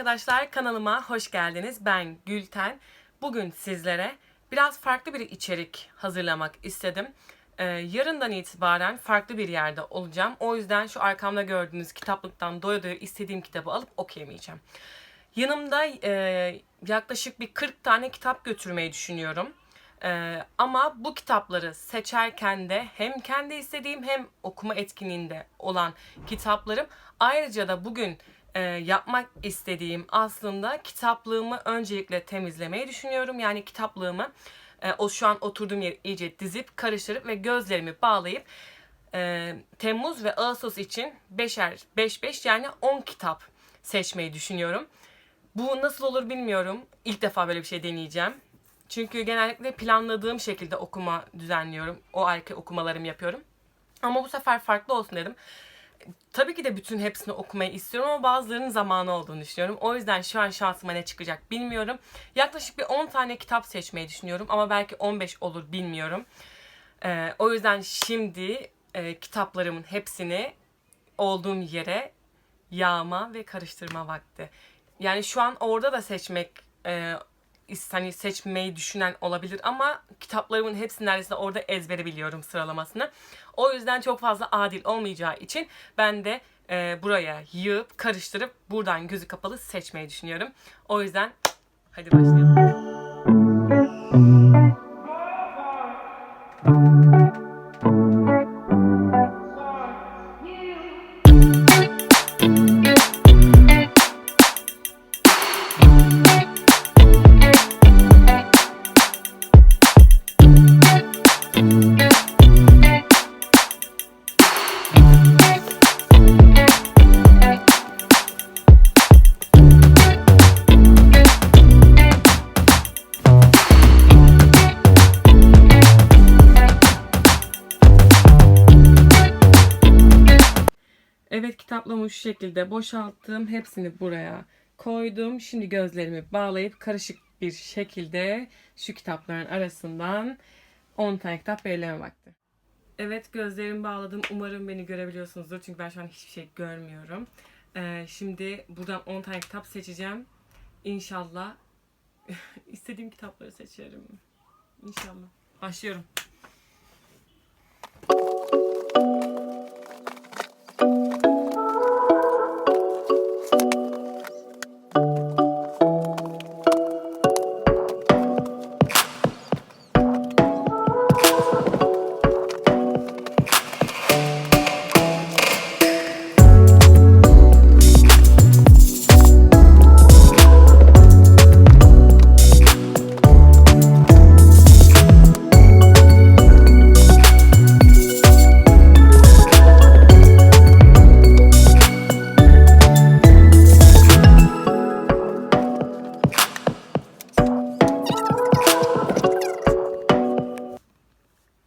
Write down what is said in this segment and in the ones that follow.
arkadaşlar kanalıma hoş geldiniz. Ben Gülten. Bugün sizlere biraz farklı bir içerik hazırlamak istedim. Ee, yarından itibaren farklı bir yerde olacağım. O yüzden şu arkamda gördüğünüz kitaplıktan doya doya istediğim kitabı alıp okuyamayacağım. Yanımda e, yaklaşık bir 40 tane kitap götürmeyi düşünüyorum. Ee, ama bu kitapları seçerken de hem kendi istediğim hem okuma etkinliğinde olan kitaplarım ayrıca da bugün e, yapmak istediğim aslında kitaplığımı öncelikle temizlemeyi düşünüyorum. Yani kitaplığımı e, o şu an oturduğum yeri iyice dizip karıştırıp ve gözlerimi bağlayıp e, Temmuz ve Ağustos için 5'er 5-5 yani 10 kitap seçmeyi düşünüyorum. Bu nasıl olur bilmiyorum. İlk defa böyle bir şey deneyeceğim. Çünkü genellikle planladığım şekilde okuma düzenliyorum. O ayki okumalarımı yapıyorum. Ama bu sefer farklı olsun dedim. Tabii ki de bütün hepsini okumayı istiyorum ama bazılarının zamanı olduğunu düşünüyorum. O yüzden şu an şansıma ne çıkacak bilmiyorum. Yaklaşık bir 10 tane kitap seçmeyi düşünüyorum ama belki 15 olur bilmiyorum. Ee, o yüzden şimdi e, kitaplarımın hepsini olduğum yere yağma ve karıştırma vakti. Yani şu an orada da seçmek e, hani seçmeyi düşünen olabilir ama kitaplarımın hepsini neredeyse orada ezbere biliyorum sıralamasını. O yüzden çok fazla adil olmayacağı için ben de e, buraya yığıp karıştırıp buradan gözü kapalı seçmeyi düşünüyorum. O yüzden hadi başlayalım. Şu şekilde boşalttım. Hepsini buraya koydum. Şimdi gözlerimi bağlayıp karışık bir şekilde şu kitapların arasından 10 tane kitap belirleme vakti. Evet gözlerimi bağladım. Umarım beni görebiliyorsunuzdur. Çünkü ben şu an hiçbir şey görmüyorum. Ee, şimdi buradan 10 tane kitap seçeceğim. İnşallah istediğim kitapları seçerim. İnşallah. Başlıyorum.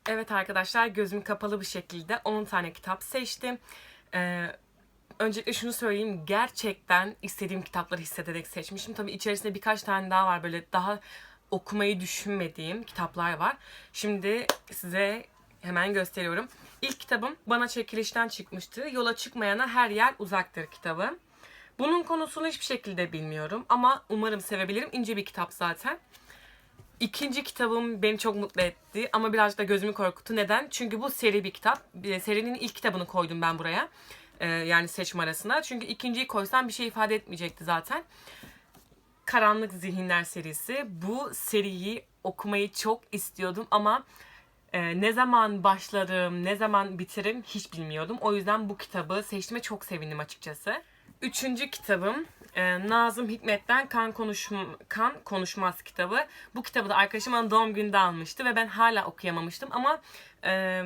Evet arkadaşlar gözüm kapalı bir şekilde 10 tane kitap seçtim. Ee, öncelikle şunu söyleyeyim gerçekten istediğim kitapları hissederek seçmişim. Tabii içerisinde birkaç tane daha var böyle daha okumayı düşünmediğim kitaplar var. Şimdi size hemen gösteriyorum. İlk kitabım bana çekilişten çıkmıştı. Yola çıkmayana her yer uzaktır kitabı. Bunun konusunu hiçbir şekilde bilmiyorum ama umarım sevebilirim. İnce bir kitap zaten. İkinci kitabım beni çok mutlu etti ama birazcık da gözümü korkuttu. Neden? Çünkü bu seri bir kitap. Serinin ilk kitabını koydum ben buraya. Ee, yani seçim arasına. Çünkü ikinciyi koysam bir şey ifade etmeyecekti zaten. Karanlık Zihinler serisi. Bu seriyi okumayı çok istiyordum ama e, ne zaman başlarım, ne zaman bitiririm hiç bilmiyordum. O yüzden bu kitabı seçtiğime çok sevindim açıkçası. Üçüncü kitabım e, Nazım Hikmet'ten Kan, Konuşm kan Konuşmaz kitabı. Bu kitabı da arkadaşım bana doğum gününde almıştı ve ben hala okuyamamıştım ama e,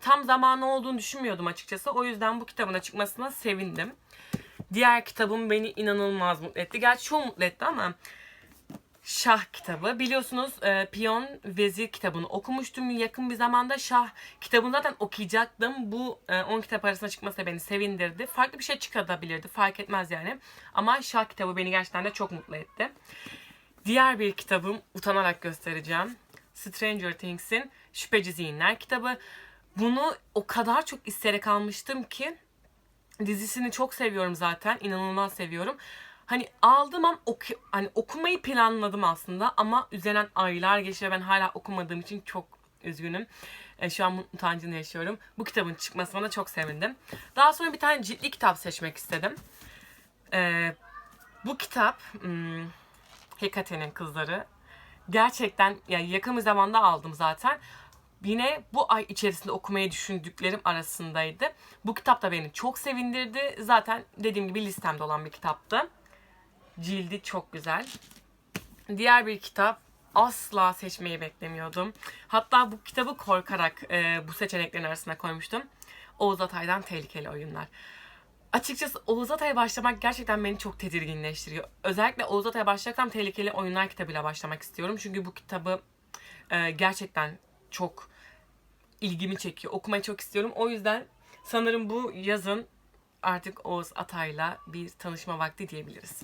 tam zamanı olduğunu düşünmüyordum açıkçası. O yüzden bu kitabın çıkmasına sevindim. Diğer kitabım beni inanılmaz mutlu etti. Gerçi çok mutlu etti ama Şah kitabı. Biliyorsunuz e, Piyon Vezir kitabını okumuştum yakın bir zamanda. Şah kitabını zaten okuyacaktım. Bu e, 10 kitap arasında çıkması da beni sevindirdi. Farklı bir şey çıkabilirdi. Fark etmez yani. Ama Şah kitabı beni gerçekten de çok mutlu etti. Diğer bir kitabım utanarak göstereceğim. Stranger Things'in Şüpheci Zihinler kitabı. Bunu o kadar çok isteyerek almıştım ki dizisini çok seviyorum zaten. İnanılmaz seviyorum. Hani aldım an oku, hani okumayı planladım aslında ama üzerinden aylar ve ben hala okumadığım için çok üzgünüm. E, şu an utancını yaşıyorum. Bu kitabın çıkmasına da çok sevindim. Daha sonra bir tane ciltli kitap seçmek istedim. E, bu kitap hmm, Hekate'nin Kızları. Gerçekten yani yakın bir zamanda aldım zaten. Yine bu ay içerisinde okumayı düşündüklerim arasındaydı. Bu kitap da beni çok sevindirdi. Zaten dediğim gibi listemde olan bir kitaptı. Cildi çok güzel. Diğer bir kitap asla seçmeyi beklemiyordum. Hatta bu kitabı korkarak e, bu seçeneklerin arasına koymuştum. Oğuz Atay'dan Tehlikeli Oyunlar. Açıkçası Oğuz Atay'a başlamak gerçekten beni çok tedirginleştiriyor. Özellikle Oğuz Atay'a başlayacaksam Tehlikeli Oyunlar kitabıyla başlamak istiyorum. Çünkü bu kitabı e, gerçekten çok ilgimi çekiyor. Okumayı çok istiyorum. O yüzden sanırım bu yazın artık Oğuz Atay'la bir tanışma vakti diyebiliriz.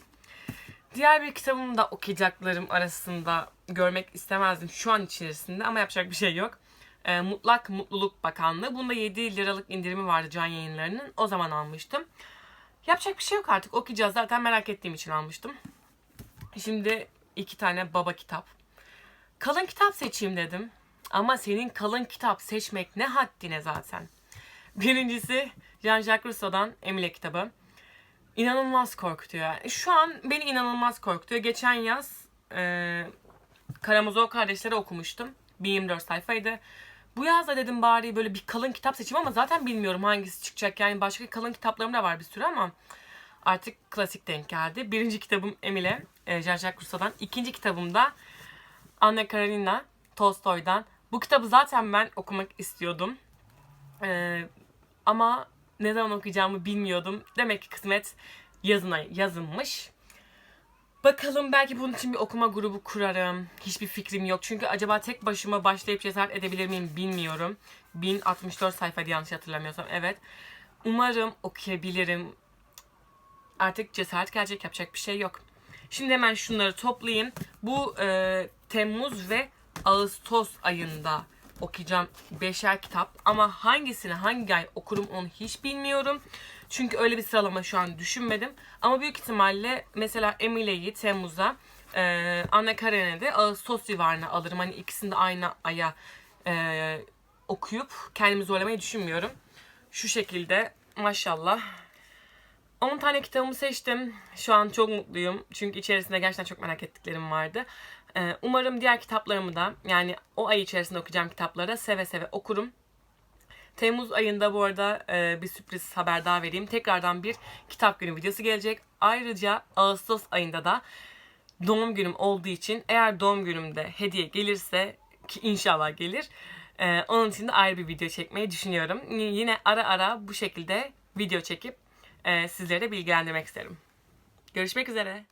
Diğer bir kitabımı da okuyacaklarım arasında görmek istemezdim şu an içerisinde ama yapacak bir şey yok. E, Mutlak Mutluluk Bakanlığı. Bunda 7 liralık indirimi vardı can yayınlarının. O zaman almıştım. Yapacak bir şey yok artık. Okuyacağız. Zaten merak ettiğim için almıştım. Şimdi iki tane baba kitap. Kalın kitap seçeyim dedim. Ama senin kalın kitap seçmek ne haddine zaten. Birincisi Jean-Jacques Rousseau'dan Emile kitabı. İnanılmaz korkutuyor. Şu an beni inanılmaz korkutuyor. Geçen yaz e, Karamazov kardeşleri okumuştum. 1024 sayfaydı. Bu yaz da dedim bari böyle bir kalın kitap seçeyim ama zaten bilmiyorum hangisi çıkacak. Yani başka kalın kitaplarım da var bir sürü ama artık klasik denk geldi. Birinci kitabım Emile, e, Jean-Jacques Rousseau'dan. İkinci kitabım da Anna Karenina Tolstoy'dan. Bu kitabı zaten ben okumak istiyordum. E, ama ne zaman okuyacağımı bilmiyordum. Demek ki kısmet yazına yazılmış. Bakalım belki bunun için bir okuma grubu kurarım. Hiçbir fikrim yok. Çünkü acaba tek başıma başlayıp cesaret edebilir miyim bilmiyorum. 1064 sayfa yanlış hatırlamıyorsam. Evet. Umarım okuyabilirim. Artık cesaret gelecek yapacak bir şey yok. Şimdi hemen şunları toplayayım. Bu e, Temmuz ve Ağustos ayında okuyacağım beşer kitap. Ama hangisini hangi ay okurum onu hiç bilmiyorum. Çünkü öyle bir sıralama şu an düşünmedim. Ama büyük ihtimalle mesela Emile'yi Temmuz'a, e, Anna Karenine de Ağustos civarına alırım. Hani ikisini de aynı aya e, okuyup kendimi zorlamayı düşünmüyorum. Şu şekilde maşallah 10 tane kitabımı seçtim. Şu an çok mutluyum. Çünkü içerisinde gerçekten çok merak ettiklerim vardı. Ee, umarım diğer kitaplarımı da yani o ay içerisinde okuyacağım kitapları seve seve okurum. Temmuz ayında bu arada e, bir sürpriz haber daha vereyim. Tekrardan bir kitap günü videosu gelecek. Ayrıca Ağustos ayında da doğum günüm olduğu için eğer doğum günümde hediye gelirse ki inşallah gelir. e, onun için de ayrı bir video çekmeyi düşünüyorum. Yine ara ara bu şekilde video çekip e, sizlere bilgilendirmek isterim. Görüşmek üzere.